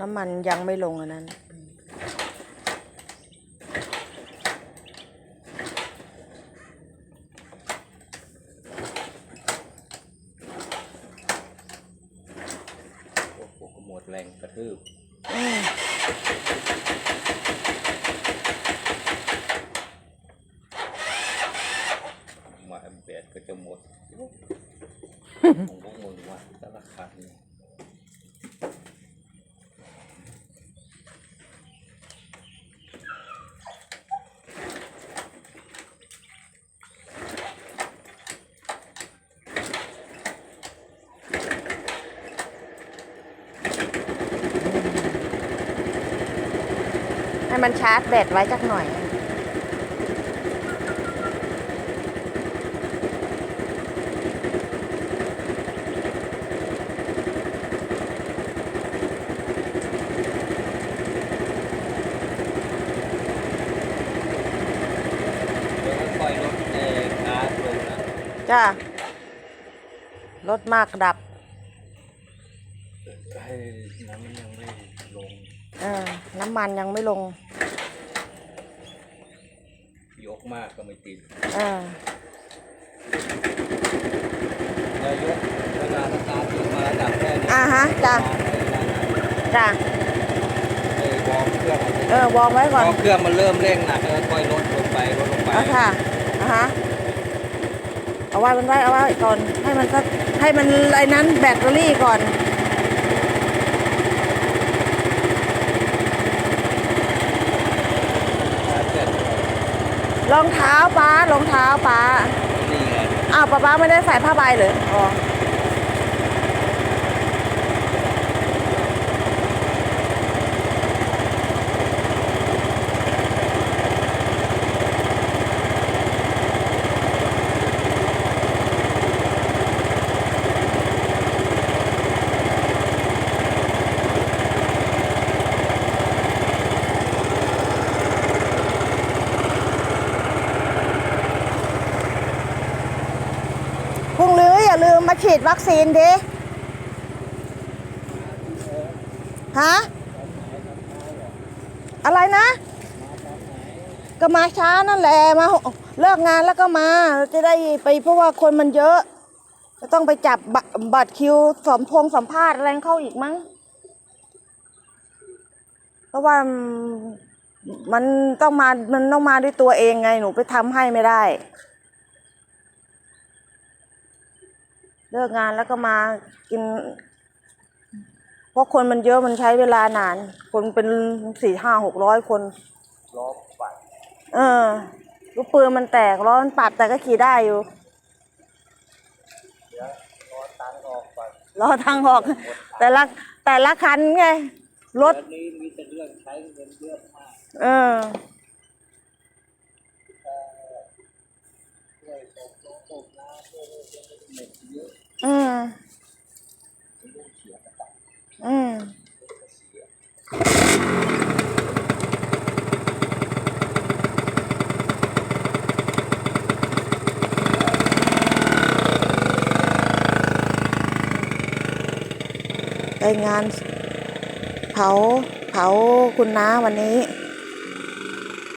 น้ำมันยังไม่ลงอันนั้น โอ้โหก็หมดแรงกระทืบอืมมาแบดก็จะหมดของพวกมึงว่าแต่ละคันเนี่ย ให้มันชาร์จแบตไว้จักหน่อยเดี๋ยวค่อยๆลดเอ่อก๊าซลงนะจ้ารถมากดับ ให้น้ำมันยังไม่ลงเออ น้ำมันยังไม่ลง ยกมากก็ไม่ติดเออแล้วยกเวลาสตาร์ทยกมาระดับแค่นี้อ่าฮะจ้ะจ้าเออวอร์มเครื่องเออวองไว้พก่อนอเครื่องมันเริ่มเร่งหนักแล้วค่อยลดลงไปลดลงไปเอาค่ะอ่าฮะเอาไว้มันไว้เอาไว้ก่อนให้มันสักให้มันไอ้นั้นแบตเตอรี่ก่อน เสร็จ ร องเท้าป้ารองเท้าป้านี่ไงอ้าวป้าป้าไม่ได้ใส่ผ้าใบเหรออ๋ ลืมมาฉีดวัคซีนดิฮะอะไรนะ ก็มาช้านั่นแหละมาเลิกงานแล้วก็มาจะได้ไปเพราะว่าคนมันเยอะ จะต้องไปจับบัตรบัตรคิวสมพงสัมภาษณ์อะไรเข้าอีกมั้ง เพราะว่ามันต้องมา มันต้องมาด้วยตัวเองไง หนูไปทำให้ไม่ได้ เลิกงานแล้วก็มากิน เพราะคนมันเยอะมันใช้เวลานาน คนเป็นสี่ห้าหกร้อยคนล้อปัดเออลูกปืนมันแตกล้อมันปัดแต่ก็ขี่ได้อยู่เดี๋ยวล้อตังออกก่อนล้อทางออก แต่ละแต่ละคันไงรถ เดี๋ยวนี้มีแต่เรื่องใช้เงินเยอะมาก เออ ช่วยตกลงตกน้ำช่วยเรื่องเน็ตเยอะ อืม เสียกระตัง อืม เสีย ไปงานเผาเผาคุณน้าวันนี้